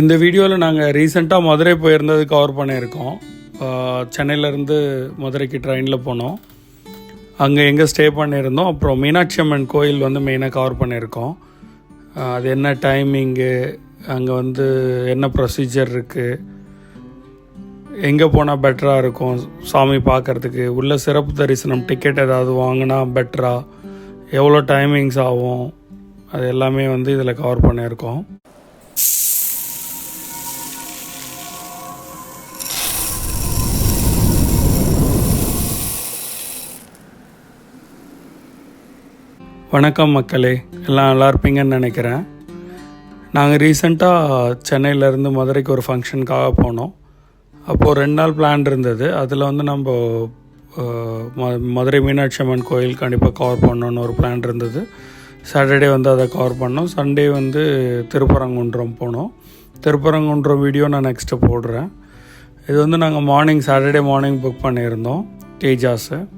இந்த வீடியோவில் நாங்கள் ரீசெண்டாக மதுரை போயிருந்தது கவர் பண்ணியிருக்கோம். சென்னையிலேருந்து மதுரைக்கு ட்ரெயினில் போனோம். அங்கே எங்கே ஸ்டே பண்ணியிருந்தோம். அப்புறம் மீனாட்சி அம்மன் கோயில் வந்து மெயினாக கவர் பண்ணியிருக்கோம். அது என்ன டைமிங்கு அங்கே வந்து என்ன ப்ரொசீஜர் இருக்குது எங்கே போனால் பெட்டராக இருக்கும் சாமி பார்க்கறதுக்கு உள்ள சிறப்பு தரிசனம் டிக்கெட் ஏதாவது வாங்கினா பெட்டரா எவ்வளோ டைமிங்ஸ் ஆகும் அது எல்லாமே வந்து இதில் கவர் பண்ணியிருக்கோம். வணக்கம் மக்களே எல்லாம் நல்லா இருப்பீங்கன்னு நினைக்கிறேன். நாங்கள் ரீசெண்டாக சென்னையிலேருந்து மதுரைக்கு ஒரு ஃபங்க்ஷனுக்காக போனோம். அப்போது ரெண்டு நாள் பிளான் இருந்தது. அதில் வந்து நம்ம ம- மதுரை மீனாட்சி அம்மன் கோயில் கண்டிப்பாக கவர் பண்ணணும்னு ஒரு பிளான் இருந்தது. சாட்டர்டே வந்து அதை கவர் பண்ணோம். சண்டே வந்து திருப்பரங்குன்றம் போனோம். திருப்பரங்குன்றம் வீடியோ நான் நெக்ஸ்ட்டு போடுறேன். இது வந்து நாங்கள் மார்னிங் சாட்டர்டே மார்னிங் புக் பண்ணியிருந்தோம் தேஜாஸு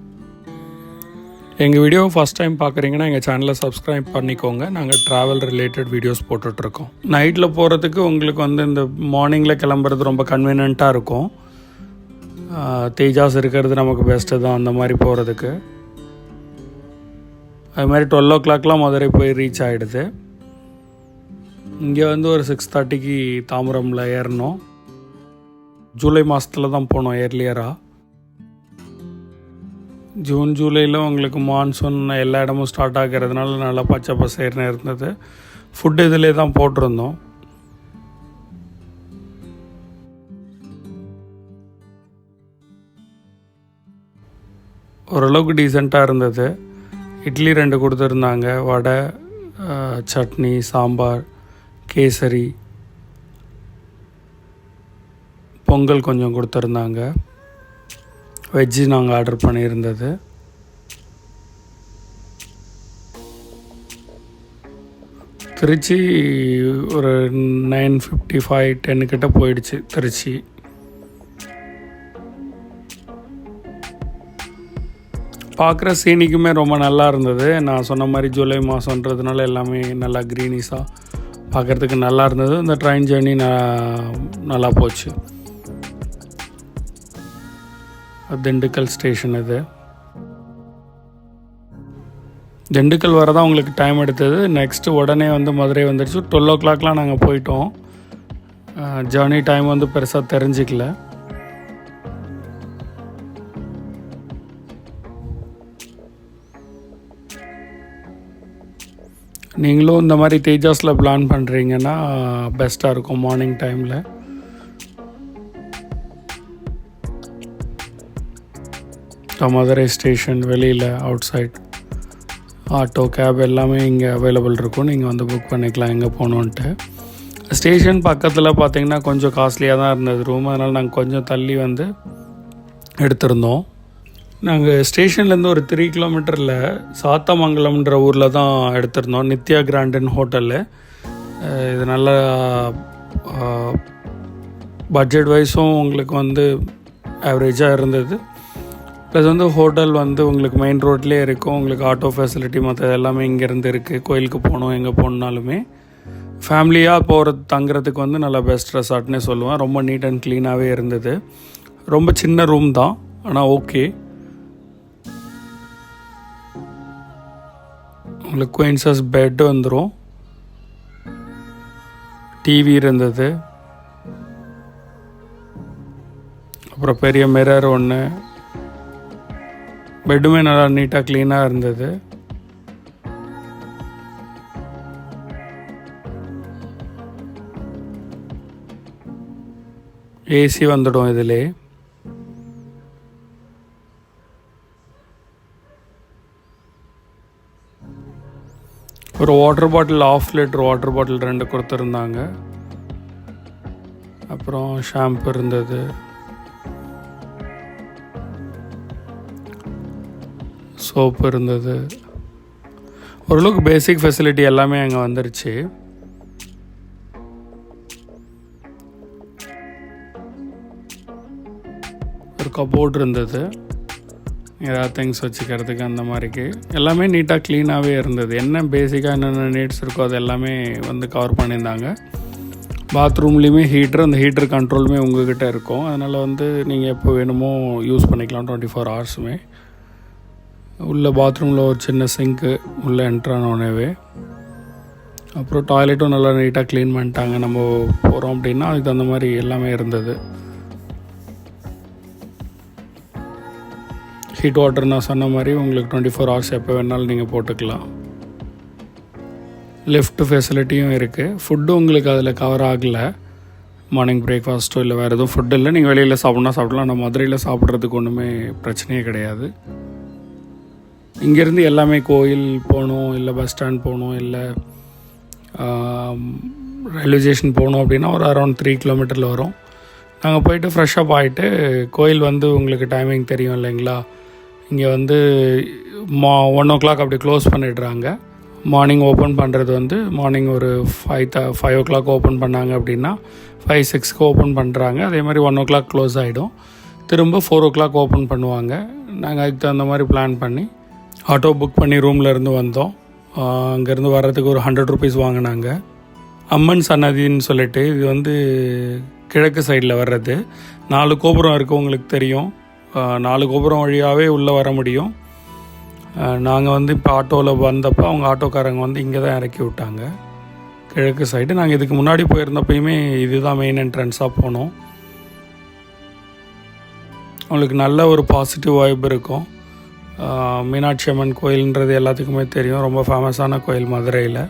எங்கள் வீடியோ ஃபஸ்ட் டைம் பார்க்குறீங்கன்னா எங்கள் சேனலை சப்ஸ்கிரைப் பண்ணிக்கோங்க. நாங்கள் ட்ராவல் ரிலேட்டட் வீடியோஸ் போட்டுட்ருக்கோம். நைட்டில் போகிறதுக்கு உங்களுக்கு வந்து இந்த மார்னிங்கில் கிளம்புறது ரொம்ப கன்வீனியண்ட்டாக இருக்கும். தேஜாஸ் இருக்கிறது நமக்கு பெஸ்ட்டு தான் அந்த மாதிரி போகிறதுக்கு அது மாதிரி டுவெல் ஓ கிளாக்லாம் மதுரை போய் ரீச் ஆகிடுது இங்கே வந்து ஒரு சிக்ஸ் தேர்ட்டிக்கு தாம்பரமில் ஏறினோம் ஜூலை மாதத்தில் தான் போனோம் ஏர்லியராக ஜூன் ஜூலையில் உங்களுக்கு மான்சூன் எல்லா இடமும் ஸ்டார்ட் ஆகிறதுனால நல்லா பச்சை பசேர்னு இருந்தது. ஃபுட்டு இதிலே தான் போட்டிருந்தோம். ஓரளவுக்கு டீசெண்டாக இருந்தது. இட்லி ரெண்டு கொடுத்துருந்தாங்க. வடை சட்னி சாம்பார் கேசரி பொங்கல் கொஞ்சம் கொடுத்துருந்தாங்க. வெஜ்ஜு நாங்கள் ஆர்டர் பண்ணியிருந்தது. திருச்சி ஒரு நைன் ஃபிஃப்டி ஃபைவ் டென்னுக்கிட்ட போயிடுச்சு திருச்சி. பார்க்குற சீனிக்குமே ரொம்ப நல்லா இருந்தது. நான் சொன்ன மாதிரி ஜூலை மாதன்றதுனால எல்லாமே நல்லா க்ரீனிஸாக பார்க்குறதுக்கு நல்லா இருந்தது. இந்த ட்ரெயின் ஜேர்னி நல்லா போச்சு. திண்டுக்கல் ஸ்டேஷன் இது. திண்டுக்கல் வரதான் உங்களுக்கு டைம் எடுத்தது. நெக்ஸ்ட்டு உடனே வந்து மதுரை வந்துடுச்சு டுவெல் ஓ கிளாக்லாம் நாங்கள் போயிட்டோம் ஜேர்னி டைம் வந்து பெருசாக தெரிஞ்சிக்கல. நீங்களும் இந்த மாதிரி தேஜாஸில் பிளான் பண்ணுறீங்கன்னா பெஸ்ட்டாக இருக்கும் மார்னிங் டைமில் மதுரை ஸ்டேஷன் வெளியில் அவுட் சைட் ஆட்டோ கேப் எல்லாமே இங்கே அவைலபிள் இருக்கும். நீங்கள் வந்து புக் பண்ணிக்கலாம் எங்கே போகணுன்ட்டு ஸ்டேஷன் பக்கத்தில் பார்த்தீங்கன்னா கொஞ்சம் காஸ்ட்லியாக தான் இருந்தது ரூம் அதனால் நாங்கள் கொஞ்சம் தள்ளி வந்து எடுத்திருந்தோம். நாங்கள் ஸ்டேஷன்லேருந்து ஒரு த்ரீ கிலோமீட்டரில் சாத்தமங்கலம்ன்ற ஊரில் தான் எடுத்திருந்தோம். நித்யா கிராண்டன் ஹோட்டலு. இது நல்ல பட்ஜெட் வைஸும் உங்களுக்கு வந்து ஆவரேஜாக இருந்தது. ப்ளஸ் வந்து ஹோட்டல் வந்து உங்களுக்கு மெயின் ரோட்லேயே இருக்கும். உங்களுக்கு ஆட்டோ ஃபெசிலிட்டி மற்ற எல்லாமே இங்கேருந்து இருக்குது கோயிலுக்கு போகணும் எங்கே போகணுனாலுமே ஃபேமிலியாக போகிறது தங்குறதுக்கு வந்து நல்லா பெஸ்ட் ரெசார்ட்னே சொல்லுவேன். ரொம்ப நீட் அண்ட் க்ளீனாகவே இருந்தது. ரொம்ப சின்ன ரூம் தான் ஆனால் ஓகே உங்களுக்கு குயின்சஸ் பெட் வந்துடும் டிவி இருந்தது. அப்புறம் பெரிய மிரர் ஒன்று பெட்டுமே நல்லா நீட்டாக க்ளீனாக இருந்தது. ஏசி வந்துடும் இதிலே. ஒரு water bottle half litre water bottle ரெண்டு கொடுத்துருந்தாங்க. அப்புறம் ஷாம்பு இருந்தது. சோப்பு இருந்தது. ஓரளவுக்கு பேசிக் ஃபெசிலிட்டி எல்லாமே அங்கே வந்துருச்சு. ஒரு கபோர்ட் இருந்தது. ஏதாவது திங்ஸ் வச்சுக்கிறதுக்கு அந்த மாதிரிக்கு. எல்லாமே நீட்டாக க்ளீனாகவே இருந்தது. என்ன பேசிக்காக என்னென்ன நீட்ஸ் இருக்கோ அது எல்லாமே வந்து கவர் பண்ணியிருந்தாங்க. பாத்ரூம்லேயுமே ஹீட்ரு அந்த ஹீட்டர் கண்ட்ரோலுமே உங்கள்கிட்ட இருக்கும். அதனால் வந்து நீங்கள் எப்போ வேணுமோ யூஸ் பண்ணிக்கலாம் டுவெண்ட்டி ஃபோர் ஹவர்ஸுமே உள்ள பாத்ரூமில் ஒரு சின்ன சிங்க்கு உள்ளே என்ட்ரானோடனே அப்புறம் டாய்லெட்டும் நல்லா நீட்டாக க்ளீன் பண்ணிட்டாங்க. நம்ம போகிறோம் அப்படின்னா அதுக்கு தகுந்த மாதிரி எல்லாமே இருந்தது. ஹீட் வாட்டர் நான் சொன்ன மாதிரி உங்களுக்கு டுவெண்ட்டி ஃபோர் ஹவர்ஸ் எப்போ வேணாலும் நீங்கள் போட்டுக்கலாம். லிஃப்ட் ஃபெசிலிட்டியும் இருக்குது ஃபுட்டு உங்களுக்கு அதில் கவர் ஆகலை. மார்னிங் பிரேக்ஃபாஸ்ட்டோ இல்லை வேறு எதுவும் ஃபுட் இல்லை. நீங்கள் வெளியில் சாப்பிட்னா சாப்பிடலாம். நம்ம மதுரையில் சாப்பிட்றதுக்கு ஒன்றுமே பிரச்சனையே கிடையாது. இங்கேருந்து எல்லாமே கோயில் போகணும் இல்லை பஸ் ஸ்டாண்ட் போகணும் இல்லை ரயில்வே ஸ்டேஷன் போகணும் அப்படின்னா ஒரு அரௌண்ட் த்ரீ கிலோமீட்டரில் வரும். நாங்கள் போயிட்டு ஃப்ரெஷ்ஷப் ஆகிட்டு கோயில் வந்து உங்களுக்கு டைமிங் தெரியும் இல்லைங்களா? இங்கே வந்து மா ஒன் ஓ கிளாக் அப்படி க்ளோஸ் பண்ணிடுறாங்க. மார்னிங் ஓப்பன் பண்ணுறது வந்து மார்னிங் ஒரு five the five o'clock open பண்ணாங்க அப்படின்னா ஃபைவ் சிக்ஸ்க்கு ஓப்பன் பண்ணுறாங்க அதே மாதிரி ஒன் ஓ கிளாக் க்ளோஸ் ஆகிடும் திரும்ப ஃபோர் ஓ கிளாக் ஓப்பன் பண்ணுவாங்க. நாங்கள் அதுக்கு தகுந்த மாதிரி பிளான் பண்ணி ஆட்டோ புக் பண்ணி ரூமில் இருந்து வந்தோம். அங்கேருந்து வர்றதுக்கு ஒரு ஹண்ட்ரட் ருபீஸ் வாங்கினாங்க. அம்மன் சன்னதின்னு சொல்லிட்டு இது வந்து கிழக்கு சைடில் வர்றது. நாலு கோபுரம் இருக்குது உங்களுக்கு தெரியும். நாலு கோபுரம் வழியாகவே உள்ளே வர முடியும். நாங்கள் வந்து இப்போ ஆட்டோவில் வந்தப்போ அவங்க ஆட்டோக்காரங்க வந்து இங்கே தான் இறக்கி விட்டாங்க. கிழக்கு சைடு நாங்கள் இதுக்கு முன்னாடி போயிருந்தப்பயுமே இதுதான் மெயின் என்ட்ரன்ஸாக போனோம். உங்களுக்கு நல்ல ஒரு பாசிட்டிவ் வாய்ப்பு இருக்கும். மீனாட்சி அம்மன் கோயில்ன்றது எல்லாத்துக்குமே தெரியும். ரொம்ப ஃபேமஸான கோயில் மதுரையில்.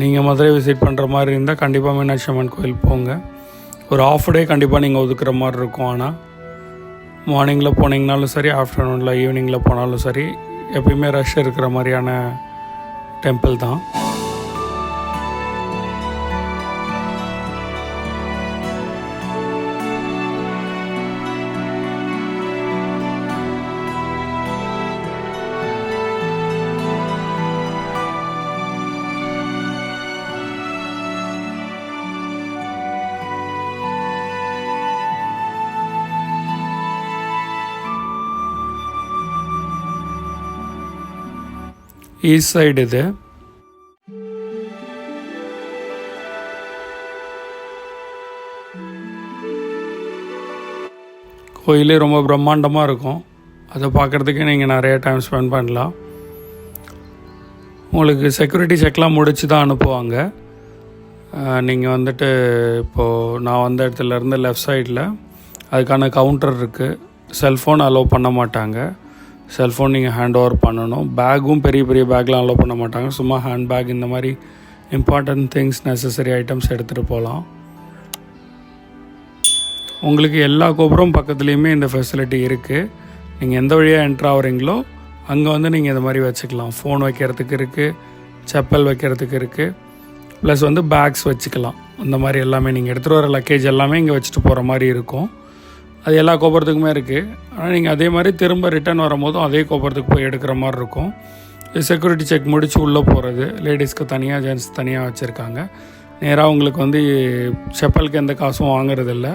நீங்கள் மதுரை விசிட் பண்ணுற மாதிரி இருந்தால் கண்டிப்பாக மீனாட்சி அம்மன் கோயில் போங்க. ஒரு ஆஃப் டே கண்டிப்பாக நீங்கள் ஒதுக்குற மாதிரி இருக்கும். ஆனால் மார்னிங்கில் போனீங்கனாலும் சரி ஆஃப்டர்நூனில் ஈவினிங்கில் போனாலும் சரி எப்பயுமே ரஷ் இருக்கிற மாதிரியான டெம்பிள் தான். ஈஸ்ட் சைடு இது கோயிலே ரொம்ப பிரம்மாண்டமாக இருக்கும். அதை பார்க்குறதுக்கு நீங்கள் நிறைய டைம் ஸ்பெண்ட் பண்ணலாம். உங்களுக்கு செக்யூரிட்டி செக்லாம் முடிச்சு தான் அனுப்புவாங்க. நீங்கள் வந்துட்டு இப்போது நான் வந்த இடத்துலேருந்து லெஃப்ட் சைடில் அதுக்கான கவுண்டர் இருக்குது செல்ஃபோன் அலோவ் பண்ண மாட்டாங்க. செல்ஃபோன் நீங்கள் ஹேண்ட் ஓவர் பண்ணணும். பேக்கும் பெரிய பெரிய பேக்லாம் அலோவ் பண்ண மாட்டாங்க. சும்மா ஹேண்ட் பேக் இந்த மாதிரி இம்பார்ட்டன்ட் திங்ஸ் நெசசரி ஐட்டம்ஸ் எடுத்துகிட்டு போகலாம் உங்களுக்கு எல்லா கோபுரம் பக்கத்துலேயுமே இந்த ஃபெசிலிட்டி இருக்குது நீங்கள் எந்த வழியாக என்ட்ரு ஆகுறீங்களோ அங்கே வந்து நீங்கள் இந்த மாதிரி வச்சுக்கலாம். ஃபோன் வைக்கிறதுக்கு இருக்குது செப்பல் வைக்கிறதுக்கு இருக்குது ப்ளஸ் வந்து பேக்ஸ் வச்சுக்கலாம். அந்த மாதிரி எல்லாமே நீங்கள் எடுத்துகிட்டு வர லக்கேஜ் எல்லாமே இங்கே வச்சுட்டு போகிற மாதிரி இருக்கும். அது எல்லா கோபுரத்துக்குமே இருக்குது ஆனால் நீங்கள் அதே மாதிரி திரும்ப ரிட்டர்ன் வரும்போதும் அதே கோபுரத்துக்கு போய் எடுக்கிற மாதிரி இருக்கும். செக்யூரிட்டி செக் முடித்து உள்ளே போகிறது லேடிஸ்க்கு தனியாக ஜென்ட்ஸ் தனியாக வச்சுருக்காங்க. நேராக உங்களுக்கு வந்து செப்பலுக்கு எந்த காசும் வாங்குறதில்ல.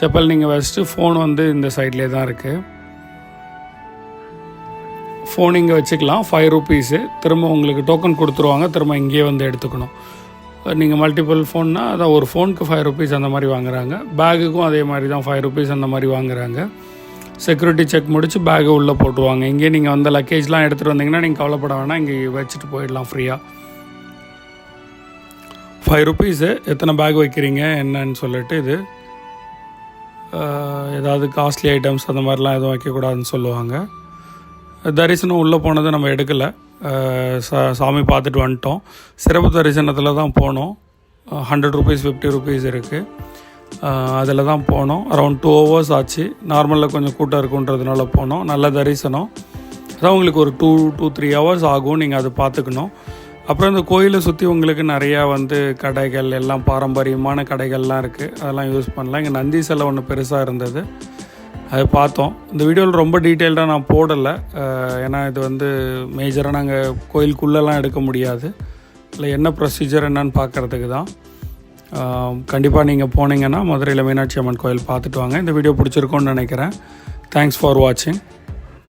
செப்பல் நீங்கள் வச்சுட்டு ஃபோன் வந்து இந்த சைட்லேயே தான் இருக்குது ஃபோன் இங்கே வச்சுக்கலாம். ஃபைவ் ருபீஸு திரும்ப உங்களுக்கு டோக்கன் கொடுத்துருவாங்க. திரும்ப இங்கேயே வந்து எடுத்துக்கணும். நீங்கள் மல்டிபிள் ஃபோன்னால் அதான் ஒரு ஃபோனுக்கு ஃபைவ் ருபீஸ் அந்த மாதிரி வாங்குறாங்க. பேகுக்கும் அதே மாதிரி தான் ஃபைவ் ருபீஸ் அந்த மாதிரி வாங்குறாங்க. செக்யூரிட்டி செக் முடித்து பேகு உள்ளே போட்டுருவாங்க. இங்கே நீங்கள் வந்த லக்கேஜ்லாம் எடுத்துகிட்டு வந்தீங்கன்னா நீங்கள் கவலைப்பட வேணாம். இங்கே வச்சுட்டு போயிடலாம் ஃப்ரீயாக ஃபைவ் ருபீஸு எத்தனை பேக் வைக்கிறீங்க என்னன்னு சொல்லிட்டு இது ஏதாவது காஸ்ட்லி ஐட்டம்ஸ் அந்த மாதிரிலாம் எதுவும் வைக்கக்கூடாதுன்னு சொல்லுவாங்க. தரிசனம் உள்ளே போனதை நம்ம எடுக்கலை. சா சாமி பார்த்துட்டு வந்துட்டோம். சிறப்பு தரிசனத்தில் தான் போனோம். ஹண்ட்ரட் ருபீஸ் ஃபிஃப்டி ருபீஸ் இருக்குது அதில் தான் போனோம். அரௌண்ட் டூ ஹவர்ஸ் ஆச்சு. நார்மலில் கொஞ்சம் கூட்டம் இருக்குன்றதுனால போனோம். நல்ல தரிசனம். அதான் உங்களுக்கு ஒரு டூ டூ த்ரீ ஹவர்ஸ் ஆகும். நீங்கள் அதை பார்த்துக்கணும். அப்புறம் இந்த கோயிலை சுற்றி உங்களுக்கு நிறையா வந்து கடைகள் எல்லாம் பாரம்பரியமான கடைகள்லாம் இருக்குது அதெல்லாம் யூஸ் பண்ணலாம். இங்கே நந்தி சிலை ஒன்று பெருசாக இருந்தது. அது பார்த்தோம். இந்த வீடியோவில் ரொம்ப டீட்டெயில்டாக நான் போடலை. ஏன்னா இது வந்து மேஜராக நாங்கள் கோயிலுக்குள்ளெல்லாம் எடுக்க முடியாது. இல்லை என்ன ப்ரொசீஜர் என்னன்னு பார்க்குறதுக்கு தான். கண்டிப்பாக நீங்கள் போனீங்கன்னா மதுரையில் மீனாட்சி அம்மன் கோயில் பார்த்துட்டு வாங்க. இந்த வீடியோ பிடிச்சிருக்கோன்னு நினைக்கிறேன். தேங்க்ஸ் ஃபார் வாட்சிங்